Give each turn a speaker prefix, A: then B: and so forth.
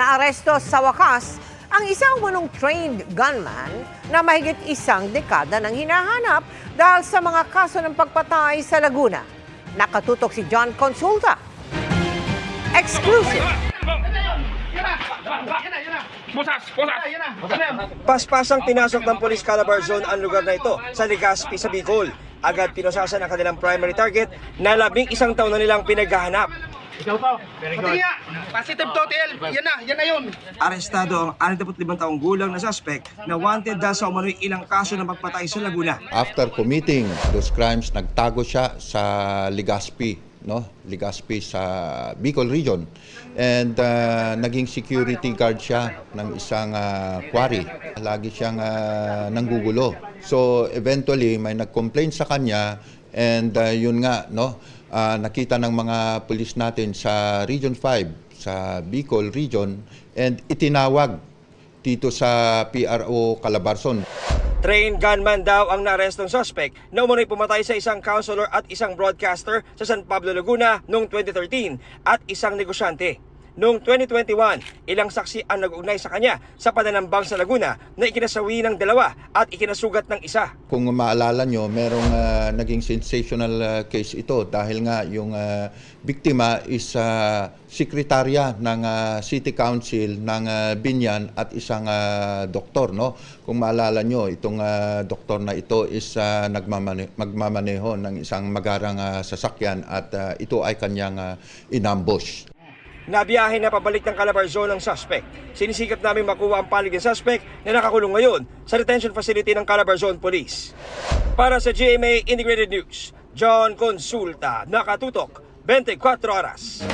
A: naaresto sa wakas ang isang manong trained gunman na mahigit isang dekada nang hinahanap dahil sa mga kaso ng pagpatay sa Laguna. Nakatutok si John Consulta. Exclusive.
B: Paspasang pinasok ng Police Calabar Zone ang lugar na ito sa Legazpi sa Bicol. Agad pinusasan ang kanilang primary target na labing isang taon na nilang pinaghahanap.
C: Ikaw to. Very good. Positive total. Yan na, yan na yun.
B: Arestado ang 65 taong gulang na suspect na wanted dahil sa umano'y ilang kaso ng pagpatay sa Laguna.
D: After committing those crimes, nagtago siya sa Legazpi, no? Legazpi sa Bicol region. And uh, naging security guard siya ng isang uh, quarry. Lagi siyang uh, nanggugulo. So eventually may nag-complain sa kanya and uh, yun nga, no? Uh, nakita ng mga pulis natin sa Region 5 sa Bicol region and itinawag dito sa PRO Calabarzon.
B: Trained gunman daw ang naarestong suspect na umano'y pumatay sa isang counselor at isang broadcaster sa San Pablo, Laguna noong 2013 at isang negosyante. Noong 2021, ilang saksi ang nag-ugnay sa kanya sa pananambang sa Laguna na ikinasawi ng dalawa at ikinasugat ng isa.
D: Kung maalala nyo, merong ah, naging sensational ah, case ito dahil nga yung ah, biktima is uh, sekretarya ng ah, City Council ng ah, Binyan at isang ah, doktor. No? Kung maalala nyo, itong ah, doktor na ito is ah, nagmamane- magmamaneho ng isang magarang ah, sasakyan at ah, ito ay kanyang ah, inambush.
B: Nabiyahe na pabalik ng Calabar Zone ang suspect. Sinisikap namin makuha ang palig ng suspect na nakakulong ngayon sa detention facility ng Calabar Zone Police. Para sa GMA Integrated News, John Consulta, nakatutok 24 oras.